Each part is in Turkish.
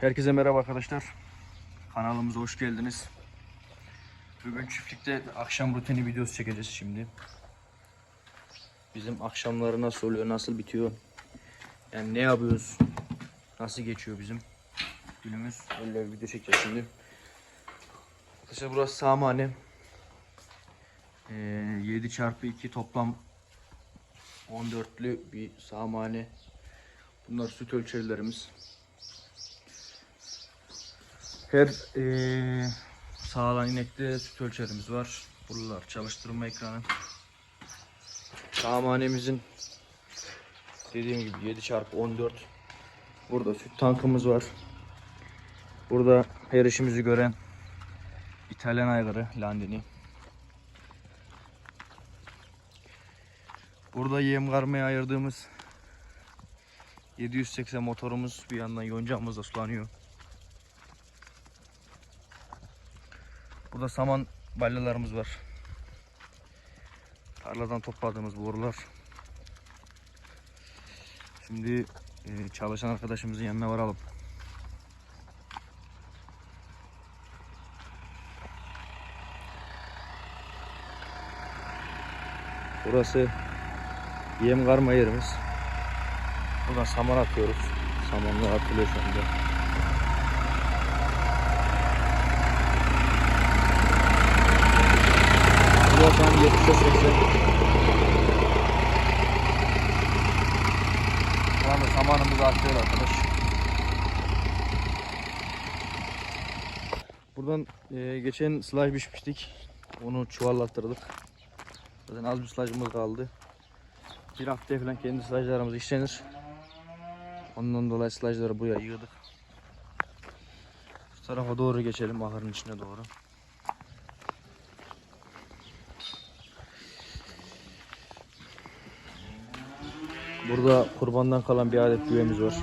Herkese merhaba arkadaşlar. Kanalımıza hoş geldiniz. Bugün çiftlikte akşam rutini videosu çekeceğiz şimdi. Bizim akşamları nasıl oluyor, nasıl bitiyor? Yani ne yapıyoruz? Nasıl geçiyor bizim günümüz? Öyle bir video çekeceğiz şimdi. Arkadaşlar burası Samane. Ee, 7 çarpı 2 toplam 14'lü bir Samane. Bunlar süt ölçerlerimiz. Her eee sağlan inekte süt ölçerimiz var. Buralar çalıştırma ekranı. Sağmanemizin dediğim gibi 7 çarpı 14. Burada süt tankımız var. Burada her işimizi gören İtalyan aygırı Landini. Burada yem karmaya ayırdığımız 780 motorumuz bir yandan yoncamız da sulanıyor. Burada saman balyalarımız var. Tarladan topladığımız borular. Şimdi e, çalışan arkadaşımızın yanına varalım. Burası yem karma yerimiz. Buradan saman atıyoruz. Samanlar atılıyor şu anda. Şu an 70'e 80. Şu anda samanımızı atıyor arkadaş. Buradan e, geçen slaj biçmiştik. Onu çuvallattırdık. Zaten az bir slajımız kaldı. Bir hafta falan kendi slajlarımız işlenir. Ondan dolayı slajları buraya yığdık. Şu tarafa doğru geçelim ahırın içine doğru. Burada kurbandan kalan bir adet güvemiz var.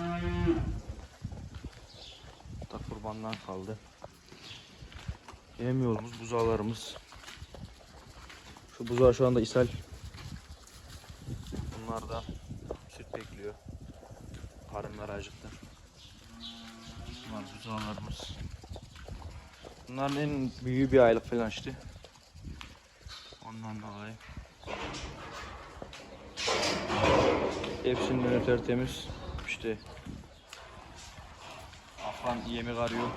Da kurbandan kaldı. Yem yolumuz, buzağlarımız. Şu buzağı şu anda ishal. Bunlar da süt bekliyor. Karınları acıktı. Bunlar buzağlarımız. Bunların en büyüğü bir aylık falan işte. Ondan dolayı. Hepsinin önü tertemiz. İşte Afan yemek arıyor.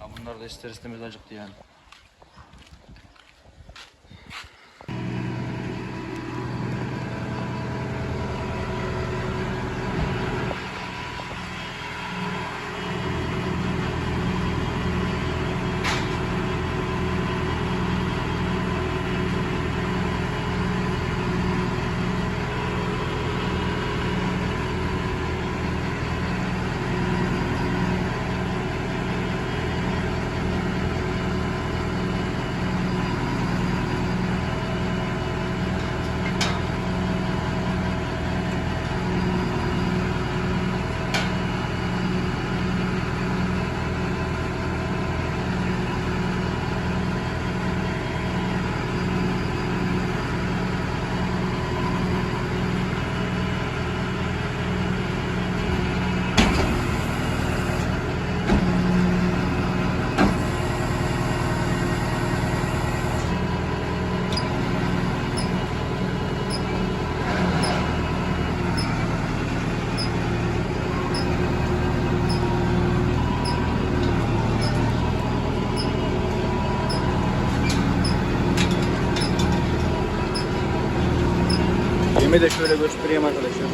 Ya bunlar da ister istemez acıktı yani. Yemi de şöyle göstereyim arkadaşlar.